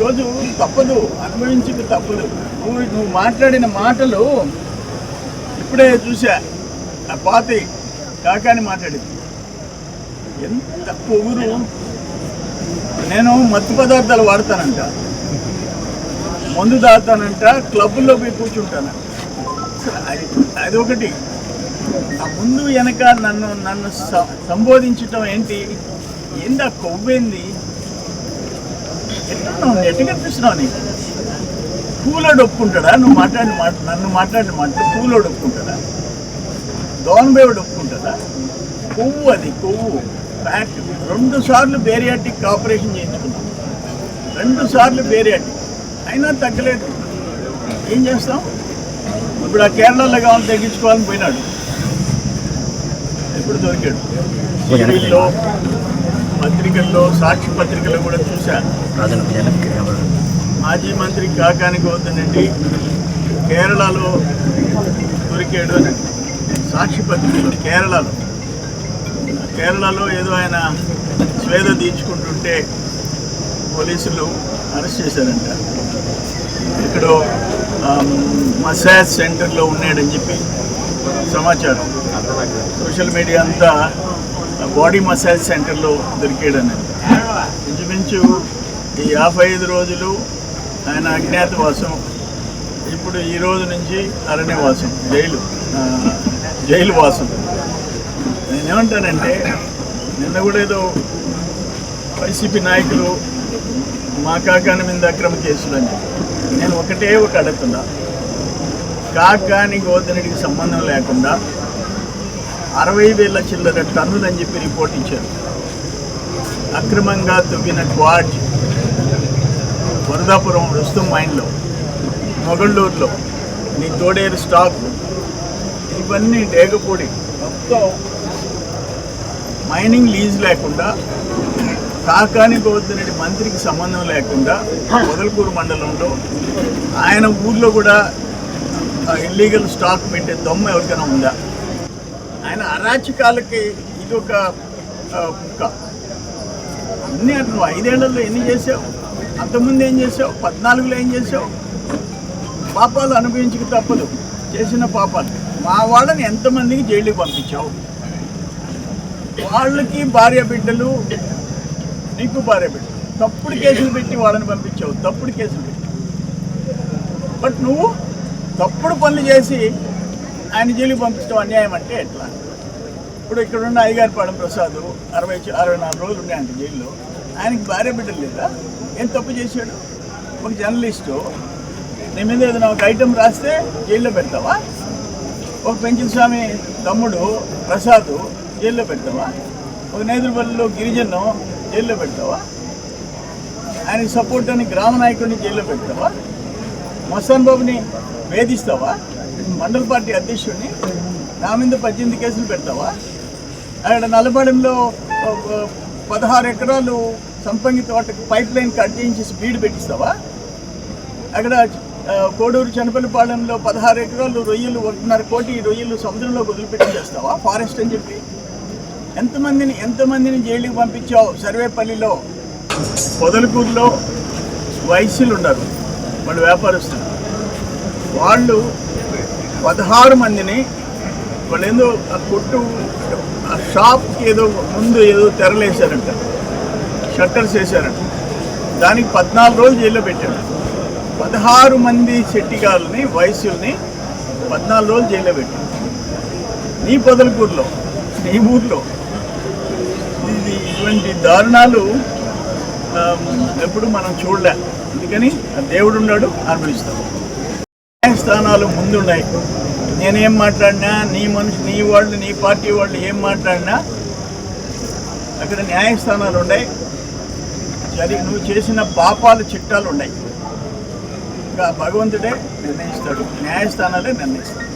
ఈరోజు తప్పదు అనుభవించింది తప్పదు నువ్వు నువ్వు మాట్లాడిన మాటలు ఇప్పుడే చూసా ఆ పాతి కాకాని మాట్లాడింది. ఎంత పొగురు నేను మత్తు పదార్థాలు వాడతానంట. మందు తాగుతానంట క్లబ్బుల్లో పోయి కూర్చుంటానంట అది అది ఒకటి ఆ ముందు వెనక నన్ను నన్ను సంబోధించటం ఏంటి? ఏందా కొవ్వేంది? కొవ్వేంది ఎట్టున్నావు ఎట్టు కనిపిస్తున్నావు నీకు? పూలోడు ఒప్పుకుంటాడా? నువ్వు మాట్లాడిన మాట నన్ను మాట్లాడిన మాట పూలోడు ఒప్పుకుంటాడా? దోన్బేవుడు ఒప్పుకుంటాడా? కొవ్వు అది కొవ్వు. ఫ్యాట్ రెండు సార్లు బేరియాటిక్ ఆపరేషన్ చేయించుకున్నాం. రెండు సార్లు బేరియాటిక్ అయినా తగ్గలేదు. ఏం చేస్తాం? ఇప్పుడు ఆ కేరళలో కావాలి తగ్గించుకోవాలని పోయినాడు. ఇప్పుడు దొరికాడు? పత్రికల్లో సాక్షి పత్రికల్లో కూడా చూశాను మాజీ మంత్రి కాకాని గౌతమ్ రెడ్డి కేరళలో దొరికాడు అని. సాక్షి పత్రికలో కేరళలో. కేరళలో ఏదో ఆయన స్వేద తీర్చుకుంటుంటే పోలీసులు అరెస్ట్ చేశారంట. ఎక్కడో ఆమ్, మసాజ్ సెంటర్లో ఉన్నాడని చెప్పి సమాచారం. సోషల్ మీడియా అంతా బాడీ మసాజ్ సెంటర్లో దొరికాడని. ఇంచుమించు ఈ యాభై ఐదు రోజులు ఆయన అజ్ఞాతవాసం ఇప్పుడు ఈ రోజు నుంచి అరణ్యవాసం జైలు జైలు వాసం. నేనేమంటానంటే నిన్న కూడా ఏదో వైసీపీ నాయకులు మా కాకాని మీద అక్రమ కేసులు అని నేను ఒకటే ఒక అడుగుతున్నా. కాకాని గోతనుడికి సంబంధం లేకుండా అరవై వేల చిల్లర టన్నులని చెప్పి రిపోర్ట్ ఇచ్చారు. అక్రమంగా తవ్విన క్వాడ్ వరదాపురం రుస్తుం మైన్లో మొగళ్ళూరులో నీ తోడేరు స్టాక్ ఇవన్నీ డేగపూడి మొత్తం మైనింగ్ లీజ్ లేకుండా కాకాని గోవర్ధనుడి మంత్రికి సంబంధం లేకుండా మొదలకూరు మండలంలో ఆయన ఊర్లో కూడా ఇల్లీగల్ స్టాక్ పెట్టే దొమ్మ ఎవరికైనా ఉందా? ఆయన అరాచకాలకి ఇది ఒక ఆ, ముక్క. అన్నీ నువ్వు ఐదేళ్ళలో ఎన్ని చేసావు? అంతకుముందు ఏం చేసావు? పద్నాలుగులో ఏం చేసావు? పాపాలు అనుభవించక తప్పదు. చేసిన పాపాలు. మా వాళ్ళని ఎంతమందికి జైలుకి పంపించావు? వాళ్ళకి భార్య బిడ్డలు నీకు భార్య బిడ్డలు. తప్పుడు కేసులు పెట్టి వాళ్ళని పంపించావు. తప్పుడు కేసులు పెట్టి. బట్ నువ్వు తప్పుడు పనులు చేసి ఆయన జైలుకి పంపించడం అన్యాయం అంటే ఎట్లా? ఇప్పుడు ఇక్కడ ఉన్న ప్రసాద్ అరవై అరవై నాలుగు రోజులు ఉన్నాయంట జైల్లో. ఆయనకి భార్య బిడ్డలు లేదా? ఏం తప్పు చేశాడు? ఒక జర్నలిస్టు నీ మీద ఏదైనా ఒక ఐటెం రాస్తే జైల్లో పెడతావా? ఒక పెంచిన స్వామి తమ్ముడు ప్రసాద్ జైల్లో పెడతావా? ఒక నేదురుపల్లిలో గిరిజను జైల్లో పెడతావా? ఆయనకి సపోర్ట్ అని గ్రామ నాయకుడిని జైల్లో పెడతావా? మస్తాన్ బాబుని వేధిస్తావా? మండల పార్టీ అధ్యక్షుడిని నా మీద పద్దెనిమిది కేసులు పెడతావా? అక్కడ నల్లబడంలో పదహారు ఎకరాలు సంపంగి తోటకు పైప్ లైన్ కట్ చేయించేసి స్పీడ్ పెట్టిస్తావా? అక్కడ కోడూరు చనపల్లిపాలెంలో పదహారు ఎకరాలు రొయ్యలు ఒకటిన్నర కోటి రొయ్యలు సముద్రంలో వదిలిపెట్టి చేస్తావా? ఫారెస్ట్ అని చెప్పి. ఎంతమందిని ఎంతమందిని జైలుకి పంపించావు సర్వేపల్లిలో? పొదలకూరులో వైశ్యులు ఉన్నారు వాళ్ళు వ్యాపారస్తులు. వాళ్ళు పదహారు మందిని వాళ్ళేందో ఆ కొట్టు ఆ షాప్కి ఏదో ముందు ఏదో తెరలేశారంట. షట్టర్స్ వేశారంట. దానికి పద్నాలుగు రోజులు జైల్లో పెట్టాడు పదహారు మంది చెట్టిగాళ్ళని వయసుల్ని పద్నాలుగు రోజులు జైల్లో పెట్టాడు నీ పొదలకూరులో నీ ఊర్లో ఇది ఇటువంటి దారుణాలు ఎప్పుడు మనం చూడలే. అందుకని ఆ దేవుడు ఉన్నాడు అనుభవిస్తాం న్యాయస్థానాలు ముందున్నాయి. నేనేం మాట్లాడినా నీ మనిషి నీ వాళ్ళు నీ పార్టీ వాళ్ళు ఏం మాట్లాడినా అక్కడ న్యాయస్థానాలు ఉన్నాయి. జరి నువ్వు చేసిన పాపాలు చిట్టాలు ఉన్నాయి. ఇంకా భగవంతుడే నిర్ణయిస్తాడు. న్యాయస్థానాలే నిర్ణయిస్తాడు.